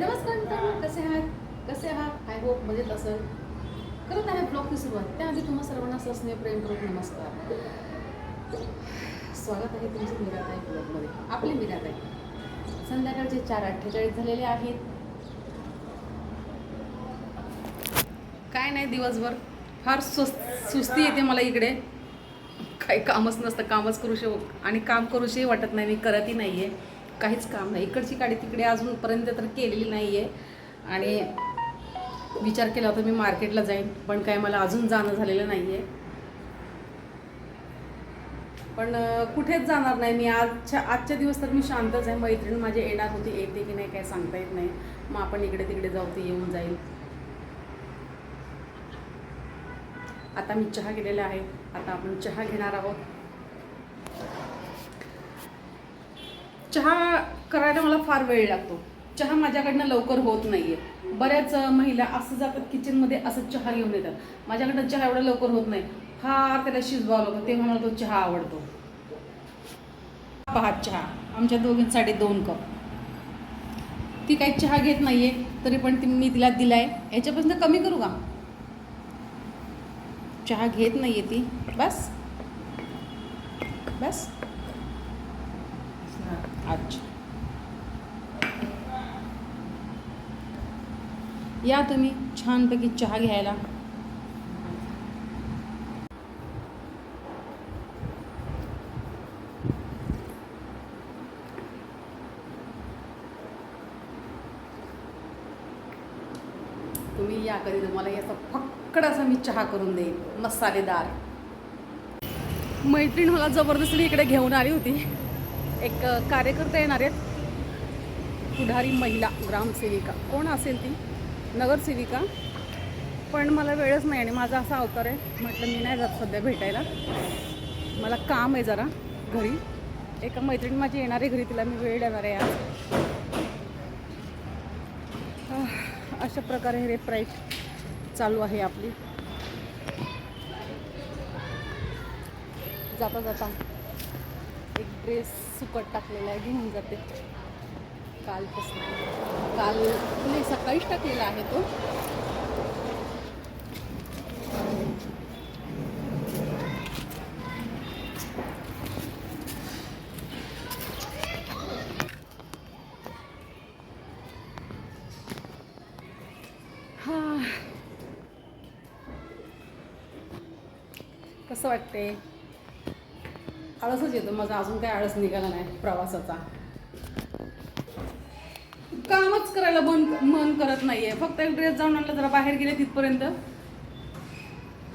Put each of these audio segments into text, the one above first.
नमस्कार मित्रांनो कसे आहात? कसे आहात? आय होप मजेत असेल. करत आहे ब्लॉगची सुरुवात. त्याआधी तुम्हा सर्वांना सस्ने प्रेमपूर्वक नमस्कार. स्वागत आहे तुमचं मिराताई ब्लॉगमध्ये. आपले मिराताई. संध्याकाळचे चार अठ्ठेचाळीस झालेले आहेत. काय नाही दिवसभर. फार स्वस्त सुस्ती येते मला इकडे. काही कामच नसतं कामच करू शक आणि काम करूशी वाटत नाही. मी करतही नाही आहे काहीच काम नाही. इकडची गाडी तिकडे अजूनपर्यंत तर केलेली नाही आहे आणि विचार केला होता मी मार्केटला जाईन पण काय मला अजून जाणं झालेलं नाही आहे पण कुठेच जाणार नाही मी. आजच्या आजच्या दिवस तर मी शांतच आहे. मैत्रीण माझी येणार होती. येते की नाही काय सांगता येत नाही. मग आपण इकडे तिकडे जाऊ ती येऊन जाईल. आता मी चहा केलेला आहे. आता आपण चहा घेणार आहोत. चहा करायला मला फार वेळ लागतो. चहा माझ्याकडनं लवकर होत नाहीये. बऱ्याच महिला असं जातात किचनमध्ये असं चहा घेऊन येतात. माझ्याकडनं चहा एवढा लवकर होत नाही. फार त्याला शिजवावं लागतं. तेव्हा मला तो चहा आवडतो. पहा चहा. आमच्या दोघींसाठी दोन कप. ती काही चहा घेत नाहीये तरी पण ती मी तिला दिलाय. याच्यापासून कमी करू का? चहा घेत नाहीये ती. बस. बस. अच्छा या तुम्ही छानपैकी चहा घ्यायला. तुम्ही या कधी तुम्हाला याचा फक्कड असा मी चहा करून देईन. मसालेदार. मैत्रीण मला जबरदस्ती इकडे घेऊन आली होती. एक कार्यकर्ता येणार आहेत. पुढारी महिला ग्रामसेविका. कोण असेल ती? नगरसेविका. पण मला वेळच नाही आणि माझा असा अवतार आहे. म्हटलं मी नाही जात सध्या भेटायला. मला काम आहे जरा घरी. एका मैत्रीण माझी येणार आहे घरी तिला मी वेळ देणार आहे आज. अशा प्रकारे हे राईट चालू आहे आपली. जाता जाता एक ड्रेस सुकट टाकलेला आहे घेऊन जाते. कालपासून काल नाही सकाळीच टाकलेला आहे तो. कसं वाटते आळसच येतो. माझा अजून काय आळस निघाला नाही प्रवासाचा. कामच करायला मन मन करत नाहीये. फक्त एक ड्रेस जाऊन आणला जरा बाहेर गेले तिथपर्यंत.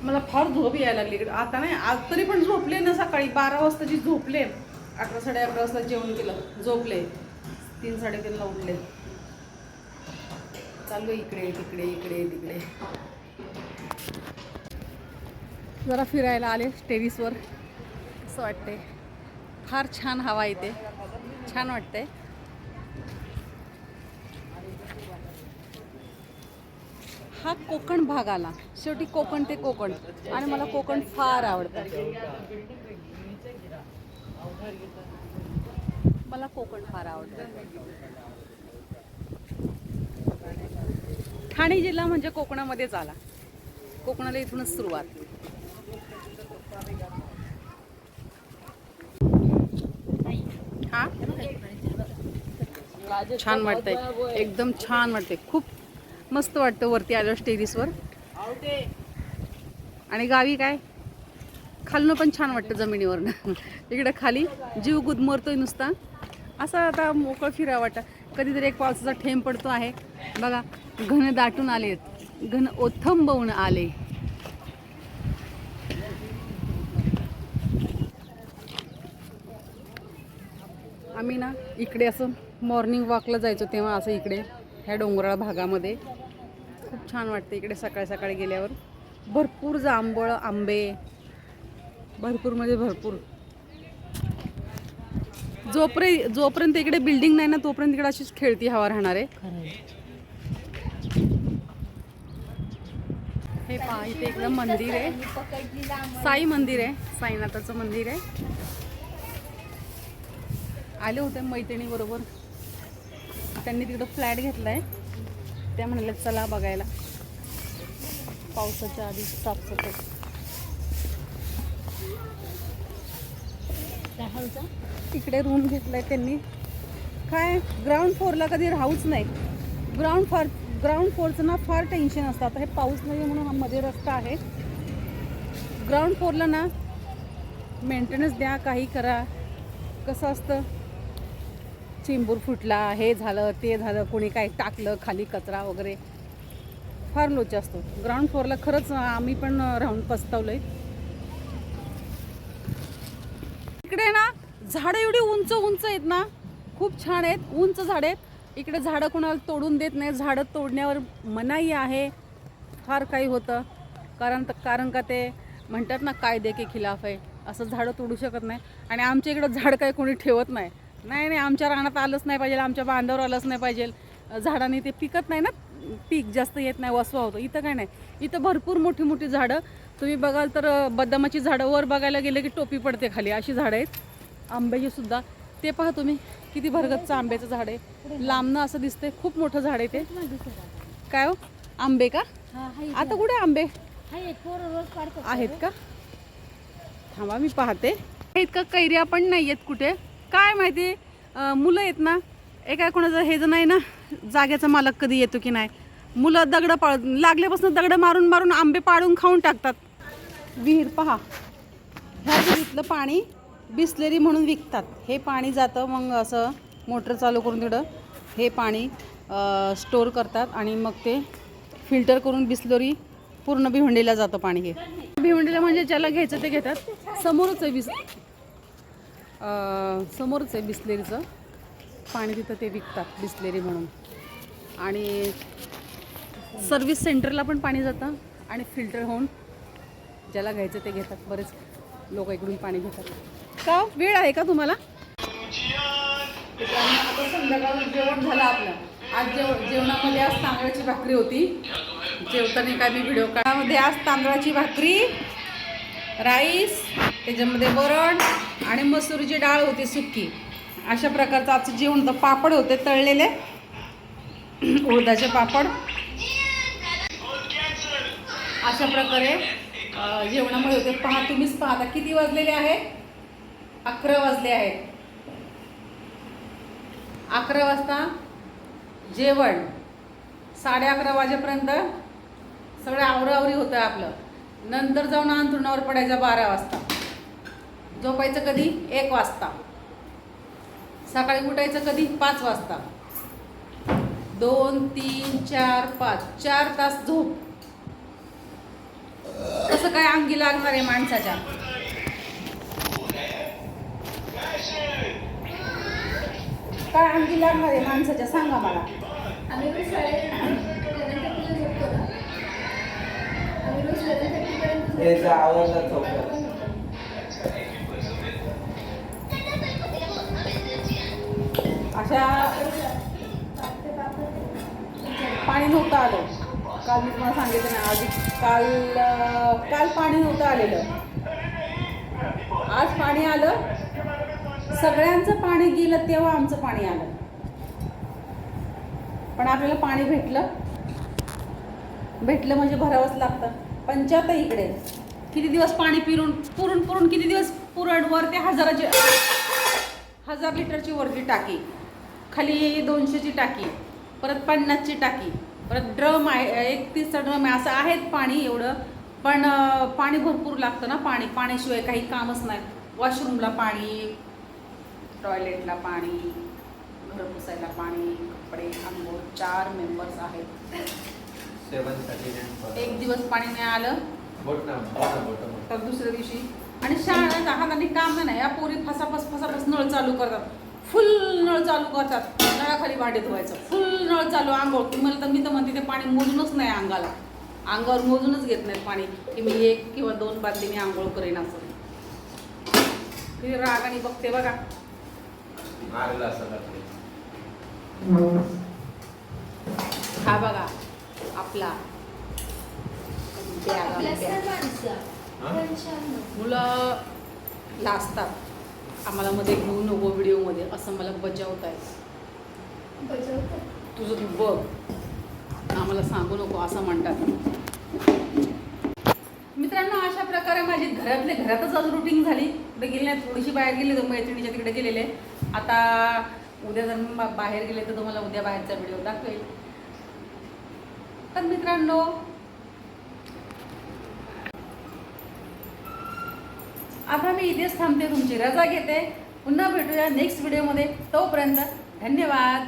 मला फार झोप यायला लागली इकडे. आता नाही आज तरी पण झोपले ना सकाळी. बारा वाजताची झोपले. अकरा साडे अकरा वाजता जेवण केलं. झोपले. तीन साडेतीनला उठले. चालू आहे इकडे तिकडे इकडे तिकडे. जरा फिरायला आले टेरिसवर असं वाटते. फार छान हवा येते छान वाटते हा कोकण भाग आला. शेवटी कोकण ते कोकण. आणि मला कोकण फार आवडतं. मला कोकण फार आवडतं. ठाणे जिल्हा म्हणजे कोकणामध्येच आला. कोकणाला इथूनच सुरुवात हा छान वाटतंय. एकदम छान वाटतंय. खूप मस्त वाटतं वरती आलं टेरिसवर आणि गावी काय? खालनं पण छान वाटतं जमिनीवरनं. इकडं खाली जीव गुदमरतोय नुसता. असं आता मोकळं फिरा वाटतं. कधीतरी एक पावसाचा ठेंब पडतो आहे. बघा घन दाटून आले घन ओथंबवून आले. आम्ही ना इकडे असं मॉर्निंग वॉकला जायचो तेव्हा असं इकडे ह्या डोंगराळ भागामध्ये. खूप छान वाटते इकडे सकाळी सकाळी गेल्यावर. भरपूर जांभळ आंबे भरपूर म्हणजे भरपूर. जोपर्यंत जोपर्यंत इकडे बिल्डिंग नाही ना तोपर्यंत इकडे अशीच खेळती हवा राहणार आहे. हे पहा इथे एकदम मंदिर आहे. साई मंदिर आहे साईनाथाचं मंदिर आहे. आले होते मैत्रिणी बरोबर. त्यांनी तिकडं फ्लॅट घेतला आहे त्या म्हणाल्या चला बघायला. पावसाच्या आधी साफसफाई. इकडे रूम घेतलाय त्यांनी. काय? ग्राउंड फ्लोअरला कधी राहूच नाही. ग्राउंड फ्लोर ग्राउंड फ्लोअरचं ना फार टेन्शन असतं. आता हे पाऊस नाही म्हणून हा मध्ये रस्ता आहे. ग्राउंड फ्लोअरला ना मेंटेनन्स द्या काही करा. कसं असतं? चिंबूर फुटला हे झालं ते झालं कोणी काय टाकलं खाली कचरा वगैरे. फार लोच असतो. ग्राउंड फ्लोअरला खरंच आम्ही पण राहून पस्तावलोय. इकडे ना झाडं एवढी उंच उंच आहेत ना. खूप छान आहेत उंच झाडं आहेत. इकडे झाडं कोणाला तोडून देत नाही. झाडं तोडण्यावर मनाई आहे. फार काही होतं. कारण कारण का ते म्हणतात ना कायदे के खिलाफ आहे. असं झाडं तोडू शकत नाही. आणि आमच्या इकडं झाड काही कोणी ठेवत नाही. नाही नाही आमच्या रानात आलंच नाही पाहिजे आमच्या बांधावर आलंच नाही पाहिजे. झाडांनी ते पिकत नाही ना पीक जास्त येत नाही वसवा होतो. इथं काय नाही इथं भरपूर मोठी मोठी झाडं. तुम्ही बघाल तर बदामाची झाडं वर बघायला गेले की टोपी पडते खाली अशी झाडं आहेत. आंब्याची सुद्धा. ते पहा तुम्ही किती भरगतचं आंब्याचं झाड आहे. लांबनं असं दिसतंय खूप मोठं झाड आहे ते. काय हो? आंबे का? आता कुठे आंबे? आहेत का? थांबा मी पाहते. आहेत का कैऱ्या पण नाही आहेत कुठे? काय माहिती मुलं आहेत ना एका कोणाचं हे जर नाही ना जाग्याचा मालक कधी येतो की नाही. मुलं दगड पाळ लागल्यापासून दगडं मारून मारून आंबे पाडून खाऊन टाकतात. विहीर पहा. ह्या विहिरीतलं पाणी बिसलेरी म्हणून विकतात. हे पाणी जातं मग असं मोटर चालू करून तिकडं. हे पाणी स्टोर करतात आणि मग ते फिल्टर करून बिसलेरी पूर्ण भिवंडीला जातं पाणी हे. भिवंडीला म्हणजे ज्याला घ्यायचं ते घेतात. समोरच आहे बिस समोरच आहे बिसलेरीचं. पाणी तिथं ते विकतात बिसलेरी म्हणून. आणि सर्व्हिस सेंटरला पण पाणी जातं आणि फिल्टर होऊन ज्याला घ्यायचं ते घेतात. बरेच लोक इकडून पाणी घेतात. का हो? वेळ आहे का तुम्हाला? आता जेवण झालं आपलं. आज जेव जेवणामध्ये आज तांदळाची भाकरी होती. जेवताना काय मी व्हिडिओ काढामध्ये आज तांदळाची भाकरी राईस त्याच्यामध्ये वरण आणि मसूरची डाळ होती सुक्की अशा प्रकारचं आजचं जेवण होतं पापड होते तळलेले. उडदाचे पापड. अशा प्रकारे जेवणामुळे जेवणामध्ये होते. पहा तुम्हीच पाहता किती वाजलेले आहे अकरा वाजले आहेत. अकरा वाजता जेवण. साडे अकरा वाजेपर्यंत सगळं आवरावरी होतं आपलं. नंतर जाऊन अंथरुणावर पडायचं बारा वाजता. झोपायचं कधी? एक वाजता. सकाळी उठायचं कधी? पाच वाजता. दोन तीन चार पाच. चार तास झोप. कसं काय अंगी लागणार आहे माणसाच्या? काय अंगी लागणार आहे माणसाच्या? सांगा मला. आम्ही त्या पाणी नव्हतं आलं. काल मी तुम्हाला सांगितलं ना आधी काल काल पाणी नव्हतं आलेलं. आज पाणी आलं. सगळ्यांचं पाणी गेलं तेव्हा आमचं पाणी आलं. पण आपल्याला पाणी भेटलं. भेटलं म्हणजे भरावंच लागतं. पंचायत इकडे किती दिवस पाणी पिरून पुरून पुरून किती दिवस पुरण वर ते हजाराची हजार लिटरची वरती टाकी. खाली दोनशेची टाकी परत पन्नासची टाकी परत ड्रम आहे एक तीसचा ड्रम आहे असं आहेत पाणी एवढं पण पाणी भरपूर लागतं ना पाणी पाण्याशिवाय काही कामच नाही. वॉशरूमला पाणी टॉयलेटला पाणी घर पुसायला पाणी कपडे आंघोळ चार मेंबर्स आहेत. एक दिवस पाणी नाही आलं. तर दुसऱ्या दिवशी. आणि शाळेत हाताने काम नाही या पोरी फसाफस फसाफस नळ चालू करतात. फुल नळ चालू करतात. नळाखाली भांडे धुवायचं. फुल नळ चालू आंघोळ. की मला तर मी तर म्हणते ते पाणी मोजूनच नाही अंगाला. अंगावर मोजूनच घेत नाही पाणी. की मी एक किंवा दोन बादलीने आंघोळ करेन असं. किती रागाने बघते बघा. हा बघा आपला. आणि. हा? मुलं लाजतात. आम्हाला मध्ये घेऊ नको व्हिडिओमध्ये असं मला बजावत आहे बजावतो तुझं तू बघ. आम्हाला सांगू नको असं म्हणतात. मित्रांनो अशा प्रकारे माझी घरातले घरातच आज रुटीन झाली. कुठे गेली नाही थोडीशी बाहेर गेली तर मैत्रिणीच्या तिकडे गेलेले. आता उद्या जर मी बाहेर गेले तर तुम्हाला उद्या बाहेरचा व्हिडिओ दाखवेल. तर मित्रांनो आता मी इथेच थांबते तुमची रजा घेते. पुन्हा भेटूया नेक्स्ट व्हिडिओमध्ये तोपर्यंत धन्यवाद.